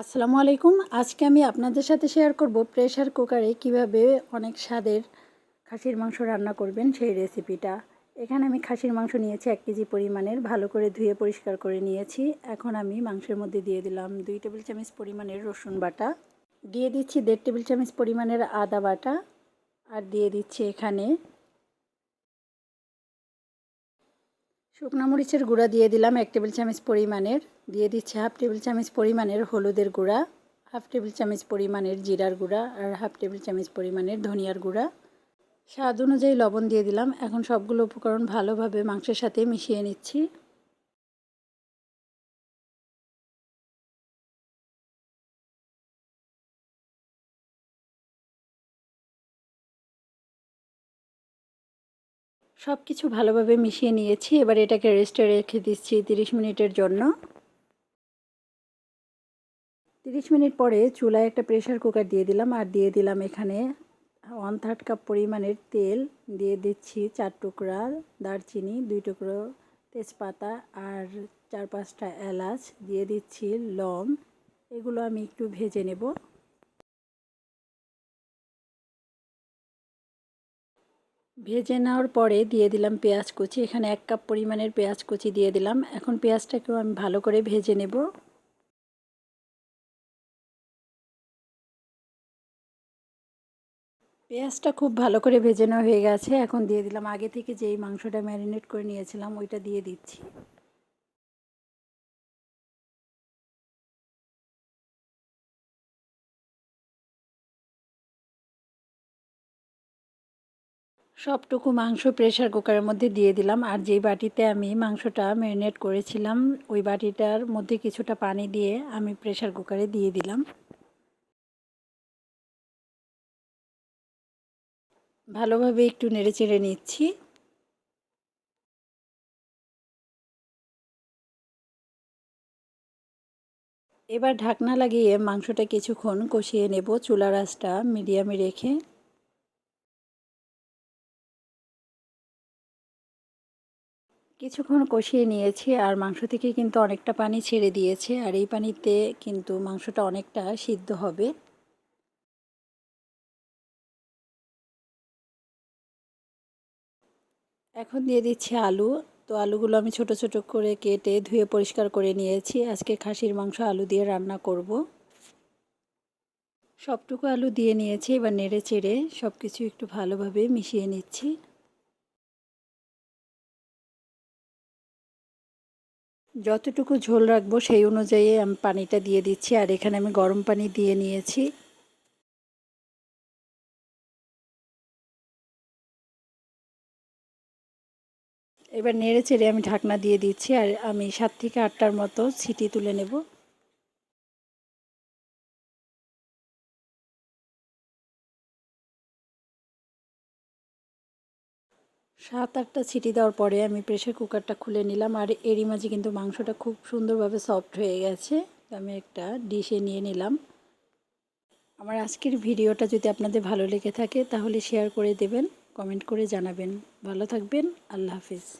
আসসালামু আলাইকুম। আজকে আমি আপনাদের সাথে শেয়ার করব প্রেশার কুকারে কীভাবে অনেক স্বাদের খাসির মাংস রান্না করবেন সেই রেসিপিটা এখানে আমি খাসির মাংস নিয়েছি এক কেজি পরিমাণের, ভালো করে ধুয়ে পরিষ্কার করে নিয়েছি। এখন আমি মাংসের মধ্যে দিয়ে দিলাম দুই টেবিল চামচ পরিমাণের রসুন বাটা। দিয়ে দিচ্ছি দেড় টেবিল চামচ পরিমাণের আদা বাটা। আর দিয়ে দিচ্ছি এখানে শুকনো মরিচের গুঁড়া দিয়ে দিলাম এক টেবিল চামচ পরিমাণের। দিয়ে দিচ্ছি হাফ টেবিল চামচ পরিমাণের হলুদের গুঁড়া, হাফ টেবিল চামচ পরিমাণের জিরার গুঁড়া আর হাফ টেবিল চামচ পরিমাণের ধনিয়ার গুঁড়া। স্বাদ অনুযায়ী লবণ দিয়ে দিলাম। এখন সবগুলো উপকরণ ভালোভাবে মাংসের সাথে মিশিয়ে নিচ্ছি। সব কিছু ভালোভাবে মিশিয়ে নিয়েছি। এবার এটাকে রেস্টে রেখে দিচ্ছি তিরিশ মিনিটের জন্য। তিরিশ মিনিট পরে চুলায় একটা প্রেশার কুকার দিয়ে দিলাম আর দিয়ে দিলাম এখানে ওয়ান থার্ড কাপ পরিমাণের তেল। দিয়ে দিচ্ছি চার টুকরা দারচিনি, দুই টুকরো তেজপাতা আর চার পাঁচটা এলাচ। দিয়ে দিচ্ছি লং এগুলো আমি একটু ভেজে নেব। ভেজে নেওয়ার পরে দিয়ে দিলাম পেঁয়াজ কুচি। এখানে এক কাপ পরিমাণের পেঁয়াজ কুচি দিয়ে দিলাম। এখন পেঁয়াজটাকেও আমি ভালো করে ভেজে নেব। পেঁয়াজটা খুব ভালো করে ভেজে নেওয়া হয়ে গেছে। এখন দিয়ে দিলাম আগে থেকে যেই মাংসটা ম্যারিনেট করে নিয়েছিলাম, ওইটা দিয়ে দিচ্ছি। সবটুকু মাংস প্রেশার কুকারের মধ্যে দিয়ে দিলাম। আর যেই বাটিতে আমি মাংসটা ম্যারিনেট করেছিলাম, ওই বাটিটার মধ্যে কিছুটা পানি দিয়ে আমি প্রেশার কুকারে দিয়ে দিলাম। ভালোভাবে একটু নেড়ে চেড়ে নিচ্ছি। এবার ঢাকনা লাগিয়ে মাংসটা কিছুক্ষণ কষিয়ে নেব। চুলার রাসটা মিডিয়ামে রেখে কিছুক্ষণ কষিয়ে নিয়েছি আর মাংস থেকে কিন্তু অনেকটা পানি ছেড়ে দিয়েছে আর এই পানিতে কিন্তু মাংসটা অনেকটা সিদ্ধ হবে। এখন দিয়ে দিচ্ছি আলু। তো আলুগুলো আমি ছোট ছোট করে কেটে ধুয়ে পরিষ্কার করে নিয়েছি। আজকে খাসির মাংস আলু দিয়ে রান্না করব। সবটুকু আলু দিয়ে নিয়েছি, এবার নেড়ে চেড়ে সব কিছু একটু ভালোভাবে মিশিয়ে নিচ্ছি। যতটুকু ঝোল রাখব সেই অনুযায়ী আমি পানিটা দিয়ে দিচ্ছি, আর এখানে আমি গরম পানি দিয়ে নিয়েছি। এবার নেড়ে চেড়ে আমি ঢাকনা দিয়ে দিচ্ছি, আর আমি সাত থেকে আটটার মতো সিটি তুলে নেব। সাত আটটা ছিটি দেওয়ার পরে আমি প্রেশার কুকারটা খুলে নিলাম আর এরই মাঝে কিন্তু মাংসটা খুব সুন্দরভাবে সফট হয়ে গেছে। আমি একটা ডিশে নিয়ে নিলাম। আমার আজকের ভিডিওটা যদি আপনাদের ভালো লেগে থাকে তাহলে শেয়ার করে দেবেন কমেন্ট করে জানাবেন। ভালো থাকবেন, আল্লাহ হাফিজ।